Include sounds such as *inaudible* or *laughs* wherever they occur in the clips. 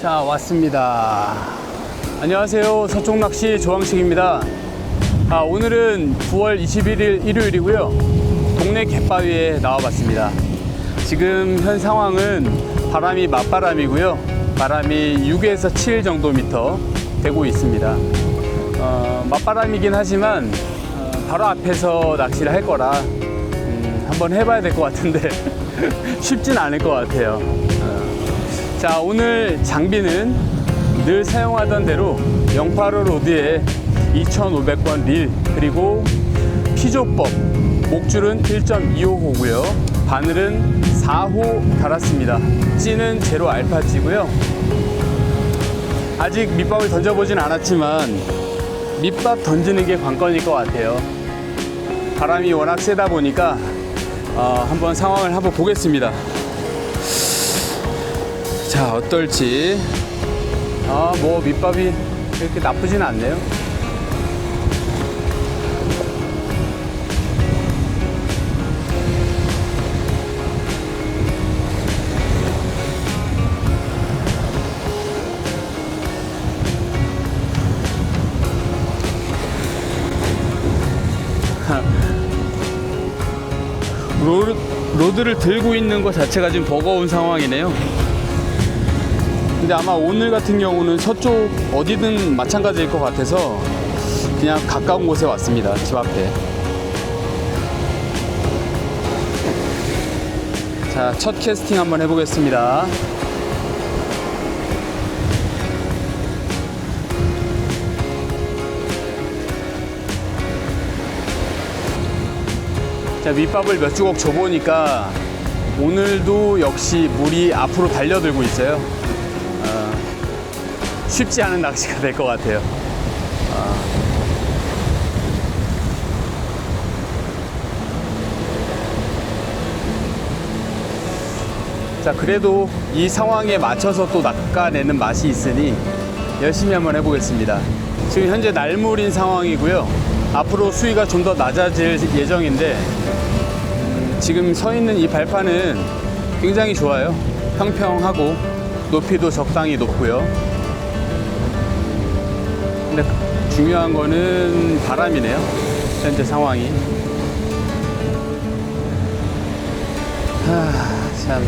자 왔습니다. 안녕하세요 서쪽낚시 조항식입니다. 아, 오늘은 9월 21일 일요일이고요. 동네 갯바위에 나와봤습니다. 지금 현 상황은 바람이 맞바람이고요. 바람이 6에서 7 정도 미터 되고 있습니다. 어, 맞바람이긴 하지만 어, 바로 앞에서 낚시를 할 거라 음, 한번 해봐야 될 것 같은데 *laughs* 쉽진 않을 것 같아요. 어, 자 오늘 장비는 늘 사용하던 대로 085 로드에 2,500번 릴 그리고 피조법 목줄은 1.25호고요. 바늘은 4호 달았습니다. 찌는 제로 알파찌고요. 아직 밑밥을 던져보진 않았지만 밑밥 던지는 게 관건일 것 같아요. 바람이 워낙 세다 보니까 어, 한번 상황을 한번 보겠습니다 자 어떨지 아 뭐 밑밥이 이렇게 나쁘진 않네요 로드, 로드를 들고 있는 것 자체가 지금 버거운 상황이네요. 근데 아마 오늘 같은 경우는 서쪽 어디든 마찬가지일 것 같아서 그냥 가까운 곳에 왔습니다. 집 앞에. 자, 첫 캐스팅 한번 해보겠습니다. 자, 밑밥을 몇 주걱 줘보니까 오늘도 역시 물이 앞으로 달려들고 있어요. 어, 쉽지 않은 낚시가 될 것 같아요. 어. 자, 그래도 이 상황에 맞춰서 또 낚아내는 맛이 있으니 열심히 한번 해보겠습니다. 지금 현재 날물인 상황이고요. 앞으로 수위가 좀 더 낮아질 예정인데 지금 서 있는 이 발판은 굉장히 좋아요. 평평하고 높이도 적당히 높고요. 근데 중요한 거는 바람이네요. 현재 상황이. 하, 참.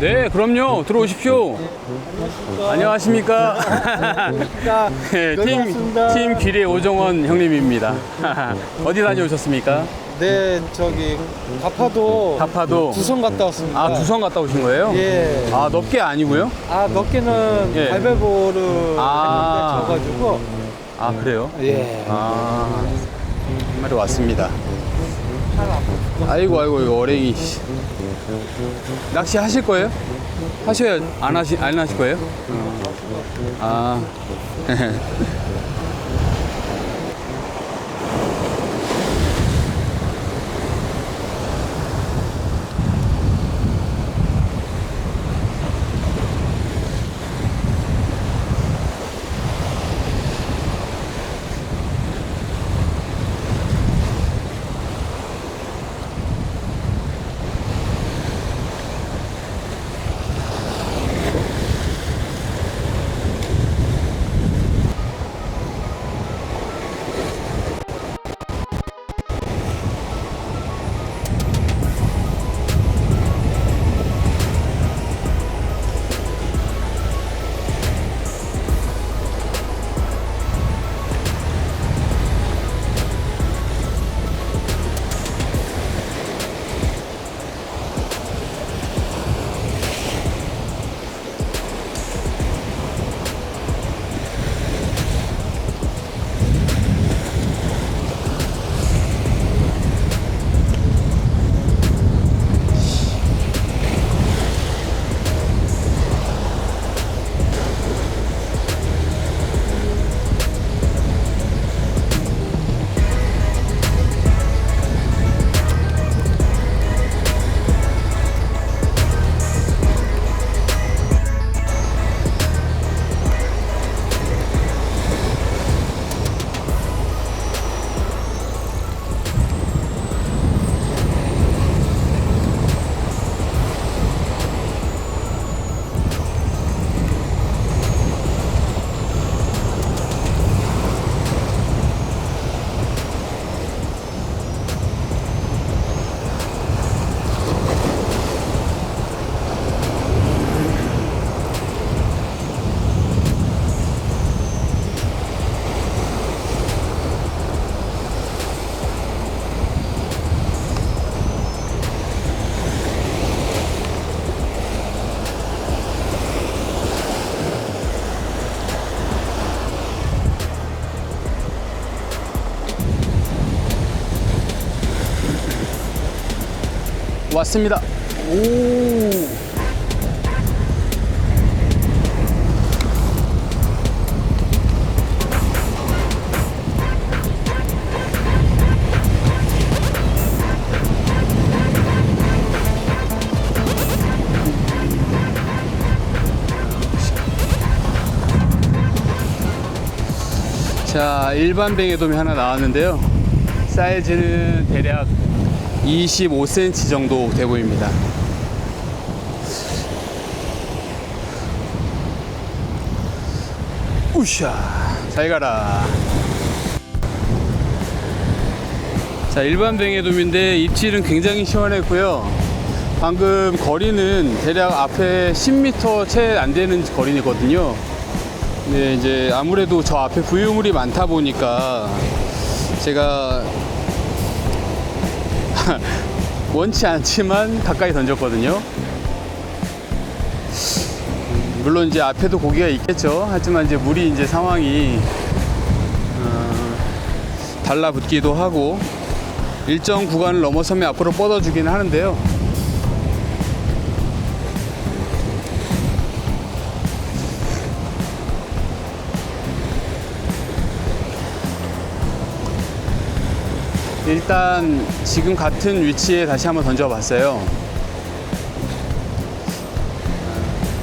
네, 그럼요. 들어오십시오. 안녕하십니까. *laughs* 네, 팀, 반갑습니다. 팀 귀리 오정원 형님입니다. *laughs* 어디 다녀오셨습니까? 네, 저기 가파도 가파도. 두성 갔다 왔습니다. 아, 두성 갔다 오신 거예요? 예. 아, 넓게 아니고요? 아, 몇 개는 예. 발베보를 아. 했는데 져가지고 아, 그래요? 예. 아, 한 마리 왔습니다. 아이고, 아이고, 이거 어랭이. 낚시 하실 거예요? 하셔야, 안 하시, 안 하실 거예요? 아. *laughs* 왔습니다. 오. 자, 일반 뱅에돔이 하나 나왔는데요. 사이즈는 대략 25cm 정도 돼 보입니다. 우샤, 잘 가라. 자, 일반 뱅에돔인데 입질은 굉장히 시원했고요. 방금 거리는 대략 앞에 10m 채 안 되는 거리거든요. 네, 이제 아무래도 저 앞에 부유물이 많다 보니까 제가 *laughs* 원치 않지만 가까이 던졌거든요. 물론 이제 앞에도 고기가 있겠죠. 하지만 이제 물이 이제 상황이 어, 달라붙기도 하고 일정 구간을 넘어서면 앞으로 뻗어주기는 하는데요. 일단 지금 같은 위치에 다시 한번 던져봤어요.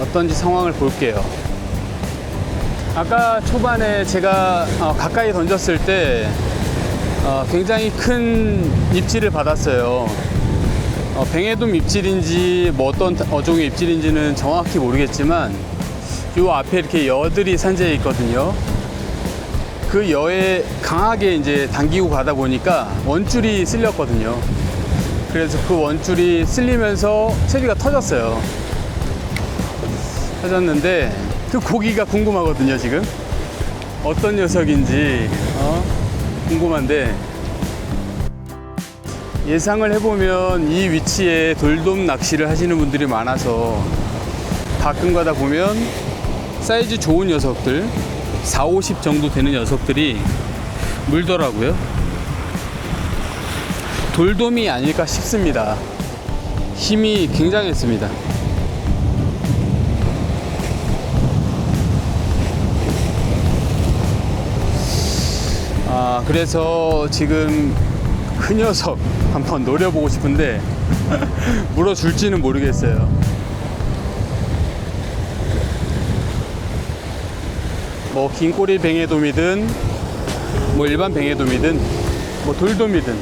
어떤지 상황을 볼게요. 아까 초반에 제가 어, 가까이 던졌을 때 어, 굉장히 큰 입질을 받았어요. 어, 뱅에돔 입질인지 뭐 어떤 어종의 입질인지는 정확히 모르겠지만 요 앞에 이렇게 여들이 산재해 있거든요. 그 여에 강하게 이제 당기고 가다 보니까 원줄이 쓸렸거든요. 그래서 그 원줄이 쓸리면서 채비가 터졌어요. 터졌는데 그 고기가 궁금하거든요, 지금. 어떤 녀석인지 어? 궁금한데 예상을 해보면 이 위치에 돌돔 낚시를 하시는 분들이 많아서 가끔 가다 보면 사이즈 좋은 녀석들 4, 50 정도 되는 녀석들이 물더라고요. 돌돔이 아닐까 싶습니다. 힘이 굉장했습니다. 아, 그래서 지금 그 녀석 한번 노려보고 싶은데 *laughs* 물어줄지는 모르겠어요. 뭐 긴꼬리 뱅에돔이든 뭐 일반 뱅에돔이든 뭐 돌돔이든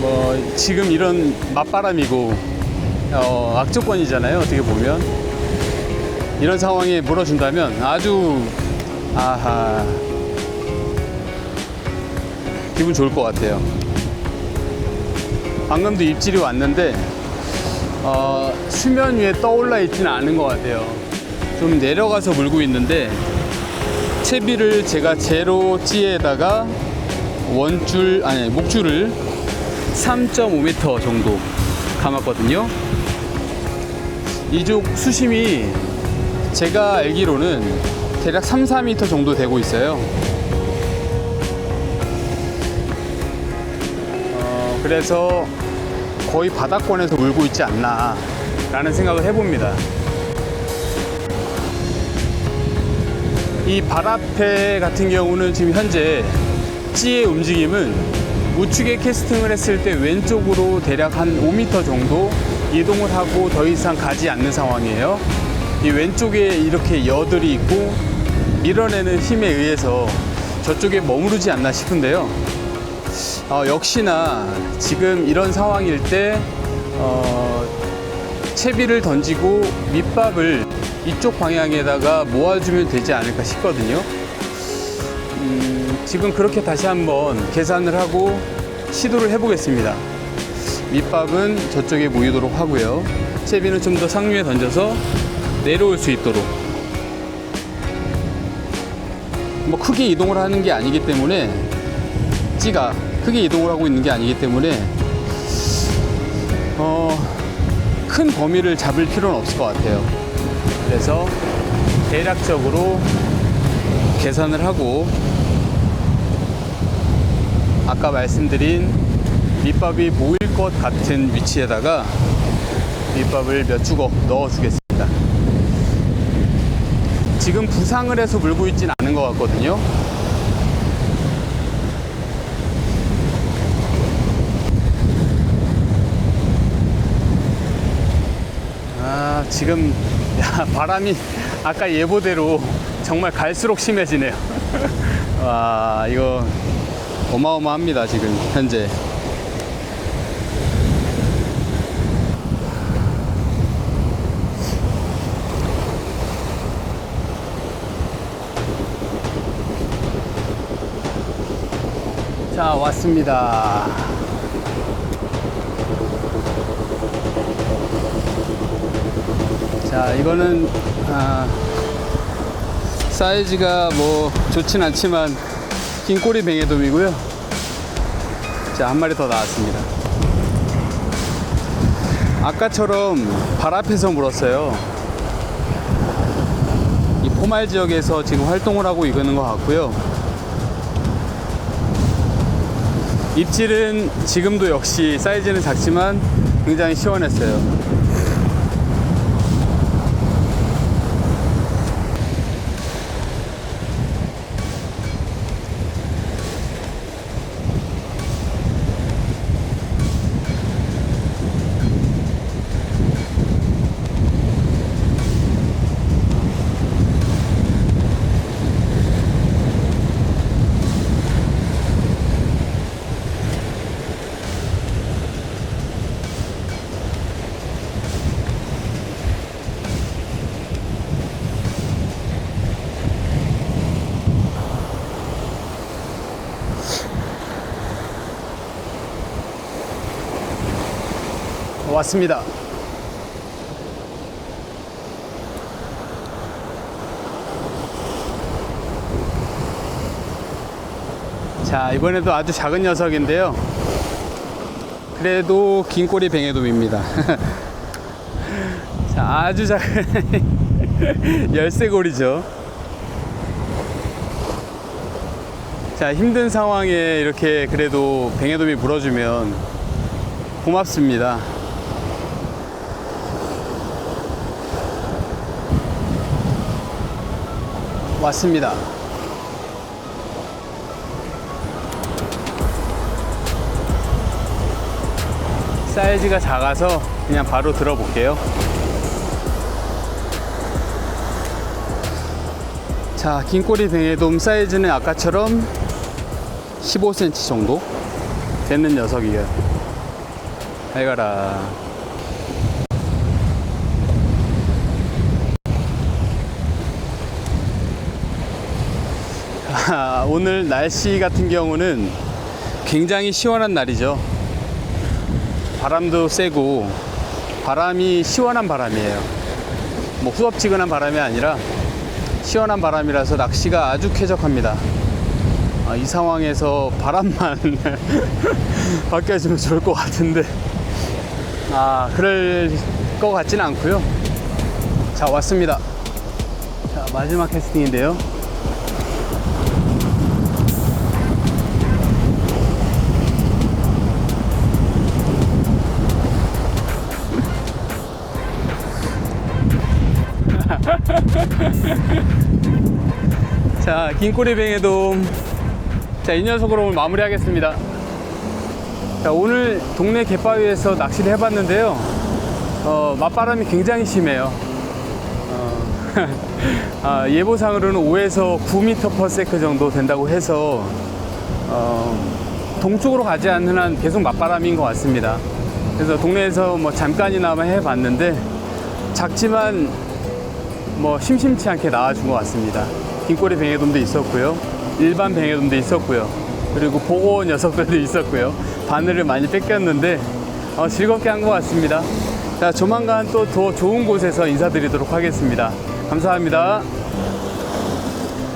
뭐 지금 이런 맞바람이고 어, 악조건이잖아요 어떻게 보면. 이런 상황에 물어준다면 아주 아하 기분 좋을 것 같아요. 방금도 입질이 왔는데 어, 수면 위에 떠올라 있지는 않은 것 같아요 좀 내려가서 물고 있는데 채비를 제가 제로 찌에다가 원줄 아니 목줄을 3.5m 정도 감았거든요. 이쪽 수심이 제가 알기로는 대략 3, 4m 정도 되고 있어요. 어, 그래서 거의 바닥권에서 물고 있지 않나 라는 생각을 해봅니다. 이 바라페 같은 경우는 지금 현재 찌의 움직임은 우측에 캐스팅을 했을 때 왼쪽으로 대략 한 5m 정도 이동을 하고 더 이상 가지 않는 상황이에요. 이 왼쪽에 이렇게 여들이 있고 밀어내는 힘에 의해서 저쪽에 머무르지 않나 싶은데요. 어, 역시나 지금 이런 상황일 때 어, 채비를 던지고 밑밥을 이쪽 방향에다가 모아주면 되지 않을까 싶거든요. 음, 지금 그렇게 다시 한번 계산을 하고 시도를 해보겠습니다. 밑밥은 저쪽에 모이도록 하고요. 채비는 좀 더 상류에 던져서 내려올 수 있도록. 뭐 크게 이동을 하는 게 아니기 때문에 찌가 크게 이동을 하고 있는 게 아니기 때문에 어, 큰 범위를 잡을 필요는 없을 것 같아요. 그래서 대략적으로 계산을 하고 아까 말씀드린 밑밥이 모일 것 같은 위치에다가 밑밥을 몇 주걱 넣어 주겠습니다. 지금 부상을 해서 물고 있진 않은 것 같거든요. 아, 지금 야, *laughs* 바람이 아까 예보대로 정말 갈수록 심해지네요. *laughs* 와, 이거 어마어마합니다, 지금 현재. 자, 왔습니다. 자, 이거는 아, 사이즈가 뭐 좋진 않지만 긴 꼬리 뱅에돔이고요. 자, 한 마리 더 나왔습니다. 아까처럼 발 앞에서 물었어요. 이 포말 지역에서 지금 활동을 하고 있는 것 같고요. 입질은 지금도 역시 사이즈는 작지만 굉장히 시원했어요. 왔습니다. 자, 이번에도 아주 작은 녀석인데요. 그래도 긴 꼬리 뱅에돔입니다. *laughs* 자, 아주 작은 *laughs* 열쇠고리죠. 자, 힘든 상황에 이렇게 그래도 뱅에돔이 물어주면 고맙습니다. 왔습니다. 사이즈가 작아서 그냥 바로 들어볼게요. 자, 긴 꼬리 뱅에돔 사이즈는 아까처럼 15cm 정도 되는 녀석이에요. 잘 가라. 아, *laughs* 오늘 날씨 같은 경우는 굉장히 시원한 날이죠. 바람도 세고 바람이 시원한 바람이에요. 뭐 후덥지근한 바람이 아니라 시원한 바람이라서 낚시가 아주 쾌적합니다. 아, 이 상황에서 바람만 *laughs* 바뀌어주면 좋을 것 같은데 아 그럴 것 같지는 않고요. 자 왔습니다. 자 마지막 캐스팅인데요. *laughs* 자, 긴꼬리뱅의 돔. 자, 이 녀석으로 오늘 마무리하겠습니다. 자, 오늘 동네 갯바위에서 낚시를 해봤는데요. 어, 맞바람이 굉장히 심해요. 어, *laughs* 아, 예보상으로는 5에서 9m/s 정도 된다고 해서 어, 동쪽으로 가지 않는 한 계속 맞바람인 것 같습니다. 그래서 동네에서 뭐 잠깐이나마 해봤는데 작지만 뭐 심심치 않게 나와준 것 같습니다. 긴꼬리 뱅에돔도 있었고요. 일반 뱅에돔도 있었고요. 그리고 보고 녀석들도 *laughs* 있었고요. 바늘을 많이 뺏겼는데 어, 즐겁게 한 것 같습니다. 자, 조만간 또 더 좋은 곳에서 인사드리도록 하겠습니다. 감사합니다.